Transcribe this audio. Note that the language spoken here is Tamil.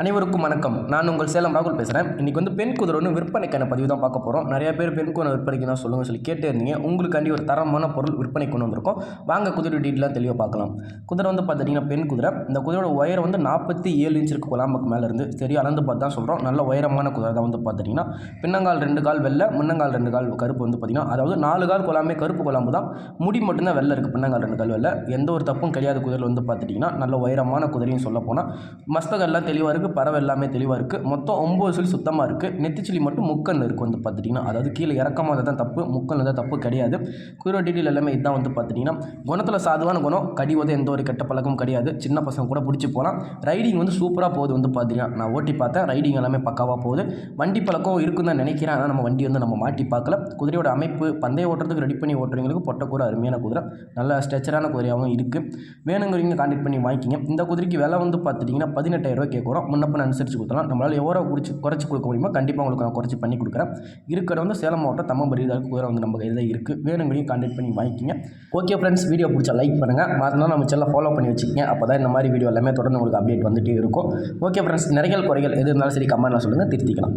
அனைவருக்கும் வணக்கம். நான் உங்கள் சேலம் ராகுல் பேசுகிறேன் இன்றைக்கி வந்து பெண் குதிரை ஒன்று விற்பனைக்கான பதிவு தான் பார்க்க போகிறோம் நிறைய பேர் பெண் குதிரை விற்பனைக்கு தான் சொல்லுங்கள் சொல்லி கேட்டே இருந்தீங்க உங்களுக்காண்டி ஒரு தரமான பொருள் விற்பனை கொண்டு வந்திருக்கோம். வாங்க குதிரை டீட்டெயிலாக தெளிவாக பார்க்கலாம். குதிரை வந்து பார்த்துட்டிங்கன்னா பெண் குதிரை. இந்த குதிரையோட உயரம் வந்து நாற்பத்தி ஏழு இன்ச் இருக்கு குலாம்புக்கு மேலே இருந்து. சரி அளந்து பார்த்து தான் சொல்கிறோம் நல்ல உயரமான குதிரை தான் வந்து பார்த்துட்டிங்கன்னா பின்னங்கால் ரெண்டு கால் வெள்ளை முன்னங்கால் ரெண்டு கால் கருப்பு வந்து பார்த்திங்கன்னா அதாவது நாலு கால் குலாமே கருப்பு குலாம்பு தான். முடி மட்டும்தான் வெள்ளை இருக்குது பின்னங்கால் ரெண்டு கால் வெள்ளை. எந்த ஒரு தப்பும் கிடையாது குதிரை வந்து பார்த்துட்டிங்கன்னா நல்ல உயரமான குதிரையும் சொல்ல போனால் மஸ்தகெல்லாம் தெளிவாக இருக்குது பறவை எல்லாமே தெளிவாக இருக்குது மொத்தம் ஒம்பது சொல்லி சுத்தமாக இருக்குது நெத்திச்சிலி மட்டும் முக்கன் இருக்குது வந்து பார்த்துட்டிங்கன்னா அதாவது கீழே இறக்கமாக தான் தப்பு முக்கன் தான் தப்பு கிடையாது. குயிரோ டீட்டெயில் எல்லாமே இதுதான் வந்து பார்த்துட்டிங்கன்னா குணத்தில் சாதுவான குணம் கடி எந்த ஒரு கெட்ட பழக்கமும் கிடையாது. சின்ன பசங்க கூட பிடிச்சி போகலாம் ரைடிங் வந்து சூப்பராக போகுது வந்து பார்த்தீங்கன்னா நான் ஓட்டி பார்த்தேன். ரைடிங் எல்லாமே பக்காவாக போகுது. வண்டி பழக்கம் இருக்குன்னு தான் நினைக்கிறேன். ஆனால் நம்ம வண்டி வந்து நம்ம மாட்டி பார்க்கல. குதிரையோட அமைப்பு பந்தய ஓட்டுறதுக்கு ரெடி பண்ணி ஓட்டுறவங்களுக்கு பொட்டக்கூட அருமையான குதிரை. நல்ல ஸ்ட்ரெச்சரான குதிரையாகவும் இருக்குது வேணுங்கிறவங்க கான்டாக்ட் பண்ணி வாங்கிக்கிங்க. இந்த குதிரைக்கு விலை வந்து பார்த்துட்டிங்கன்னா பதினெட்டாயிரரூவா கேட்குறோம் முன்னப்பன் அனுசரித்து கொடுத்தலாம் நம்மளால் எவ்வளோ குடிச்சு குறைச்சி கொடுக்க முடியுமோ கண்டிப்பாக உங்களுக்கு நான் குறைச்சி பண்ணி கொடுக்குறேன். இருக்கிற வந்து சேலம் மாவட்டம் தம்மபரி தான் குதிரை வந்து நம்ம கையில் தான் இருக்குது வேணுங்கிறவங்க கான்டாக்ட் பண்ணி வாங்கிக்கிங்க. ஓகே ஃப்ரெண்ட்ஸ் வீடியோ பிடிச்சா லைக் பண்ணுங்கள் மறந்தாலும் நம்ம சேனலை ஃபாலோ பண்ணி வச்சுக்கங்க. அப்போ தான் இந்த மாதிரி வீடியோ எல்லாமே தொடர்ந்து உங்களுக்கு அப்டேட் வந்துகிட்டே இருக்கும். ஓகே ஃப்ரெண்ட்ஸ் நிறைய குறைகள் எது இருந்தாலும் சரி கமெண்ட்டில் சொல்லுங்கள் திருத்திக்கலாம்.